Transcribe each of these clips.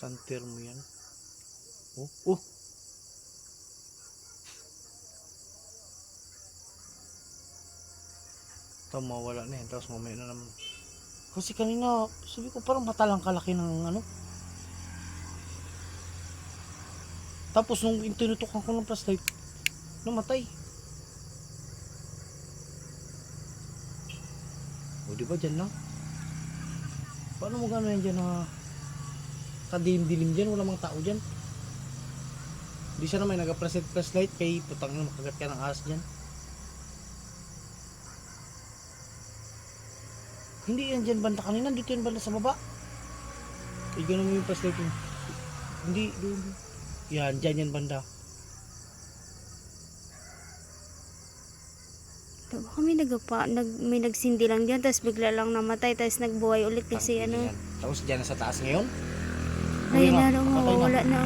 Santer mo yan. Oh, oh. Ito, mawala na yan. Tapos mamaya na naman. Kasi kanina, sabi ko parang matalang kalaki ng ano. Tapos nung tinutukan ko ng flashlight, namatay. O di ba dyan lang? Paano mo gano'n yan dyan na kadilim-dilim dyan, wala mga tao dyan? Di siya naman nag-present flashlight kay putang na makagat ka ng ahas dyan. Hindi yan dyan banda kanina, dito yan banda sa baba. Ay ganun mo yung flashlight mo. Hindi, doon. Yan, dyan yan banda. Baka may nagpa, nag, may nagsindi lang dyan, tapos bigla lang namatay, tapos nagbuhay ulit kasi Tangina ano, yan. Tapos dyan na sa taas ngayon. Uy, na patay na. wala na.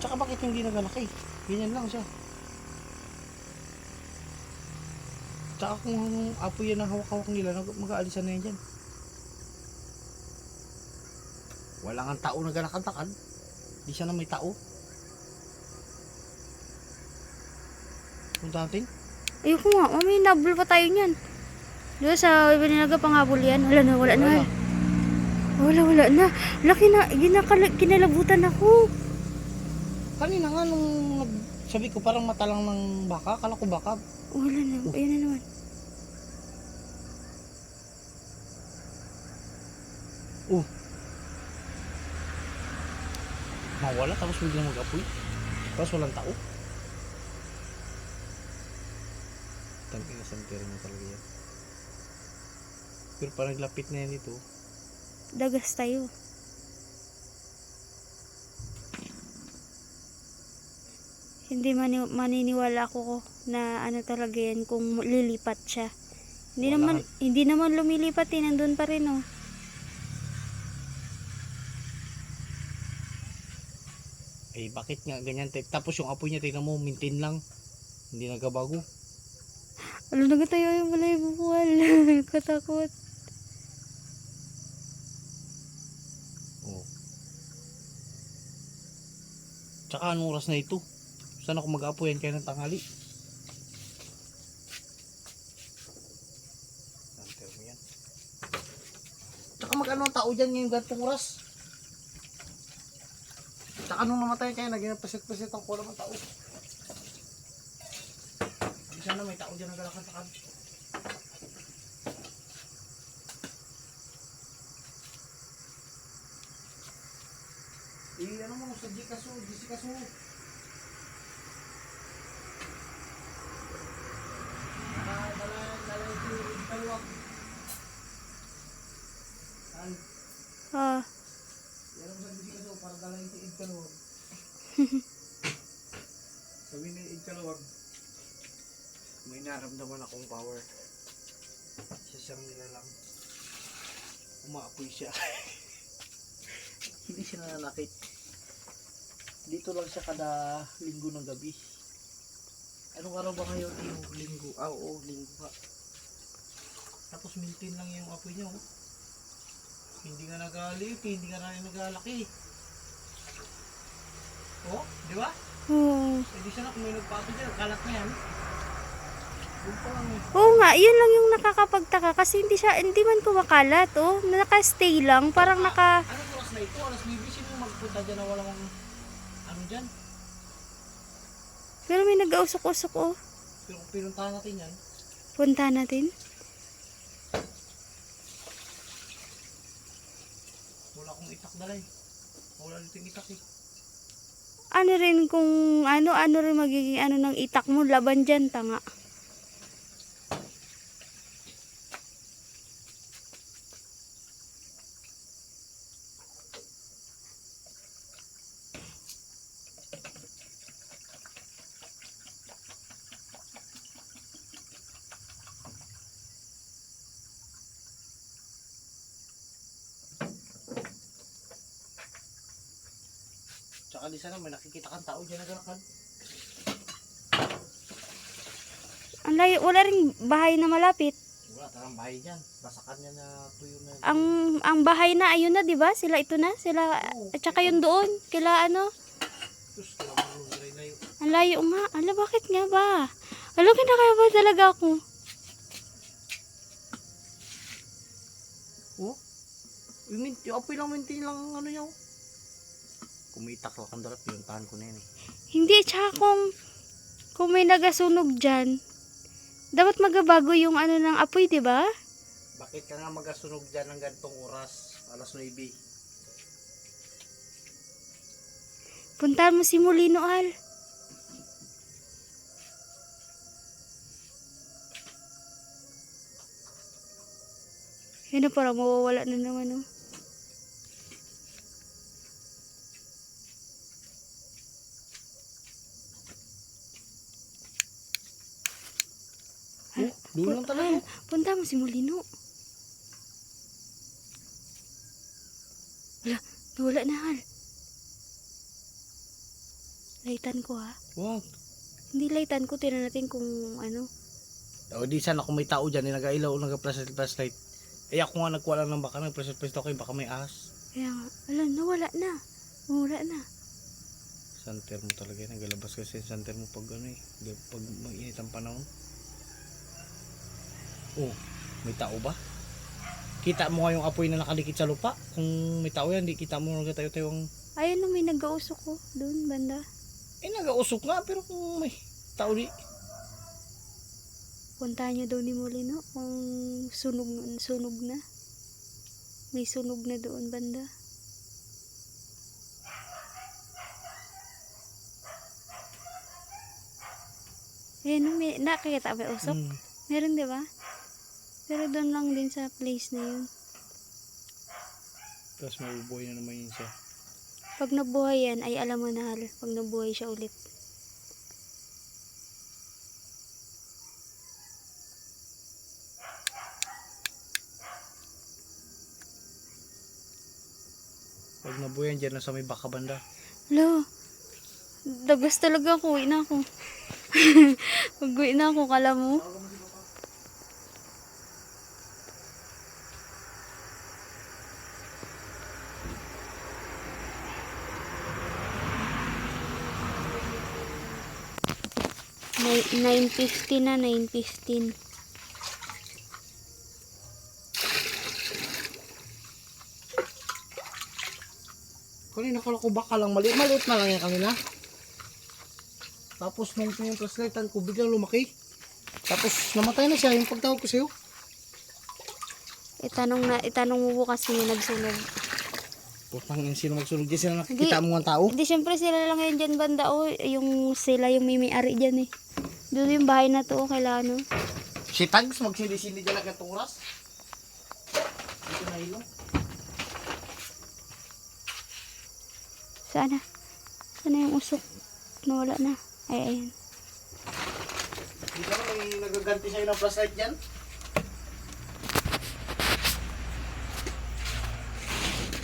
Tsaka bakit hindi nagalaki? Ganyan lang siya. Tsaka kung apoy yan ang hawak-hawak nila, mag-aalisan na yan dyan. Wala nga tao na galakad-lakad. Di siya na may tao. Punta natin. Ayoko nga, mami, nabul pa tayo niyan. Diba sa Ibinaga panghabol yan? Wala na, wala, na. Wala. Wala, wala na. Laki na, ginakala, kinalabutan ako. Kanina nga nung nag- sabi ko parang mata lang ng baka, kala ko baka. Wala na, Oh. ayun na naman. Oh. Mawala tapos biglang mag-apoy. Tapos walang tao. Tangin na santere mo talaga yan. Pero parang lapit na yan ito. Dagas tayo. Hindi mani maniniwala ako ko na ano talaga yan kung lilipat siya. Hindi Wala naman hindi naman lumilipat eh, nandun pa rin oh. Eh bakit nga ganyan? Tapos yung apoy niya, tingnan mo, maintain lang. Hindi nagabago. Ano na tayo yung balay bukual. Katakot. Tsaka anong oras na ito? Saan ako mag-apoy yan kaya ng tanghali? Tsaka mag-ano ang tao dyan ngayong gantong oras? Tsaka nung namatay kaya naging pasit-pasit ang kulang ng tao. Sana may tao dyan naglalakad-lakad. Eh, ano mo, sa Gcash mo, Gcash mo. Ah, Yan ang sa Gcash mo, para dala yung tiid kaluwag. Sabi ni Id Kaluwag, may naramdaman akong power. Siya siyang nilalang. Umaapoy siya. Hindi siya nananakit. Dito lang siya kada linggo ng gabi. Anong araw ba ngayon? Yung linggo. Ah, oo, linggo ka. Tapos maintain lang yung apoy niya. Oh. Hindi nga nagalit, hindi nga rin nagalaki. Oh, di ba? oo. Hindi siya na kung may nagpapit dyan, kalat na yan. Pa eh. Oo nga, yun lang yung nakakapagtaka kasi hindi siya, hindi man kumakalat, oh. Naka-stay lang, parang naka, Anong oras na ito? Alas 9, sino magpunta dyan na walang dyan? pero may nag-ausok-usok, oh. Pero kung pinuntahan natin yan, Punta natin. wala akong itak dalay. Wala dito yung itak eh. Ano rin kung, ano, ano rin magiging, ano ng itak mo, laban dyan, tanga. Tsaka di sana may nakikita kang tao dyan nagalakad. Ang layo, wala ring bahay na malapit. Wala tarang bahay dyan. Nasa kanya na tuyo na. Ang ang bahay na ayun na, 'di ba? Sila ito na, sila at saka yun doon, kila ano. Tapos kailangan mo layo. Ang layo nga. Ala, bakit nga ba? Ala, kinakaya ba talaga ako? Oh? Yung, yung apoy lang minti lang ano niya. oh. Kumitak lang ang dalat, yung tahan ko na yan eh. Hindi, tsaka kung, kung may nagasunog dyan, dapat magabago yung ano ng apoy, di ba? Bakit ka nga magasunog dyan ng ganitong oras? Alas 9. Puntahan mo si Molino, Al. Yan na, parang mawawala na naman, oh. Doon lang talaga. Punta mo si Molino. Wala, nawala na, Al. Laitan ko, ha? Wow. Hindi laitan ko, tira natin kung ano. O di sana kung may tao dyan, eh, nag-ailaw, nag-flashlight. Eh ako nga nagkuha lang ng baka, nag-flashlight ako, baka may ahas. Kaya nga, ala, nawala na. Nawala na. Santer mo talaga, nagalabas kasi yung santer mo pag ano eh, pag mainit ang panahon. Oh, may tao ba? Kita mo nga yung apoy na nakadikit sa lupa. Kung may tao yan, di kita mo nagtayo-tayo ang... Ayun may nag-ausok ko. Doon, banda. Eh, nagausok nga, pero kung may tao di... Puntahan niyo daw ni Molino kung sunog, sunog na. May sunog na doon, banda. Ayun, no, may, nakakita ba usok? Hmm. Meron, di ba? Pero doon lang din sa place na yun. Tapos mabubuhay na naman yun siya. Pag nabuhay yan, ay alam mo na, Hal. Pag nabuhay siya ulit. Pag nabuyan dyan na sa may baka banda. Hello. Dagas talaga ako. Uwi na ako. Mag-uwi na ako, kala mo. Nine- 9.15 na, 9.15. Kanina kala ko baka lang maliit. Maliit na lang yan kanina. Tapos nung yung flashlightan ko, biglang lumaki. Tapos namatay na siya yung pagtawag ko sa'yo. Itanong na, itanong mo bukas may nagsunog. Putang yung sino magsunog dyan. Sila nakikita mo ang tao. Hindi, syempre sila lang yan dyan banda. O, yung sila yung may may-ari dyan eh. Doon yung bahay na to, oh, kaila ano. Si Tags, magsindi-sindi dyan lang itong oras. Dito na ilo. Sana. Sana yung usok. Nawala na. Ay, ayan. Dito na may nagaganti sa'yo ng flashlight dyan.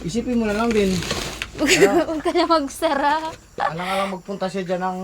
Isipin mo na lang din. Huwag ka na magsara. Alang-alang magpunta siya dyan ng